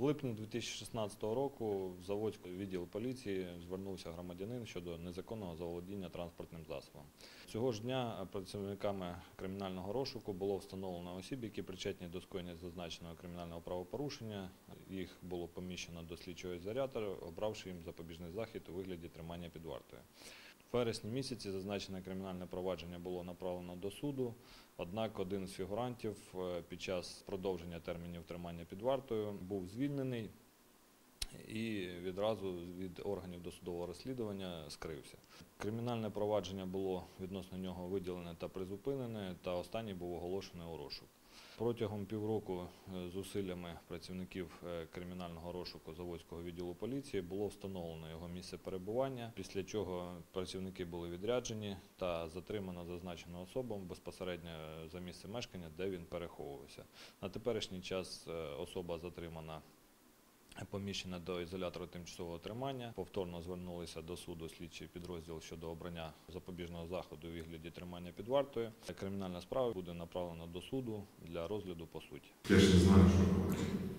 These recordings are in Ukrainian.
В липні 2016 року в Заводський відділ поліції звернувся громадянин щодо незаконного заволодіння транспортним засобом. Цього ж дня працівниками кримінального розшуку було встановлено осіб, які причетні до скоєння зазначеного кримінального правопорушення. Їх було поміщено до слідчого ізолятора, обравши їм запобіжний захід у вигляді тримання під вартою. В вересні місяці зазначене кримінальне провадження було направлено до суду. Однак один з фігурантів е, під час продовження термінів тримання під вартою був звільнений і відразу від органів досудового розслідування скрився. Кримінальне провадження було відносно нього виділене та призупинене, та останній був оголошений у розшук. Протягом півроку е, зусиллями працівників е, кримінального розшуку Заводського відділу поліції було встановлено його місце перебування, після чого працівники були відряджені та затримано зазначену особу безпосередньо за місце мешкання, де він переховувався. На теперішній час е, особа затримана поміщена до ізолятора тимчасового тримання. Повторно звернулися до суду слідчий підрозділ щодо обрання запобіжного заходу у вигляді тримання під вартою. Кримінальна справа буде направлена до суду для розгляду по суті. Я ще знаю, що.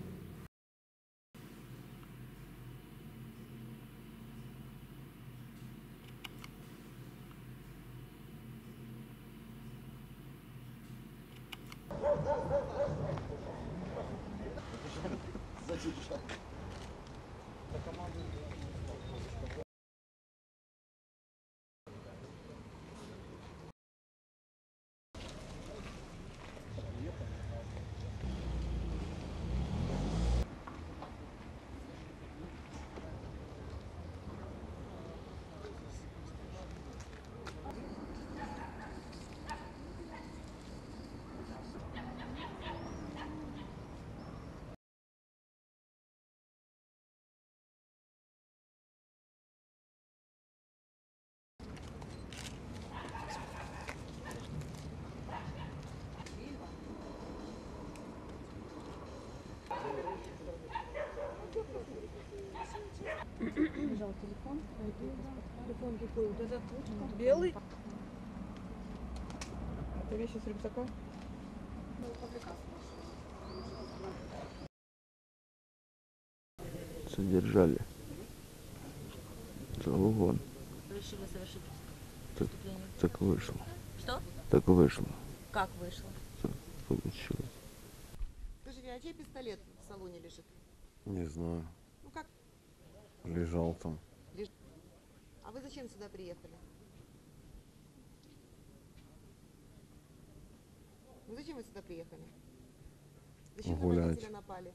Лежал телефон. Телефон какой? Вот этот белый. Это вещи с рюкзака? содержали за угон. решили совершить Так, преступление. так вышло. Что? Так вышло. Как вышло? Так получилось. Скажите, а чей пистолет в салоне лежит? Не знаю. Лежал там. А вы зачем сюда приехали? Ну зачем вы сюда приехали? Зачем на Гулять. водителя напали?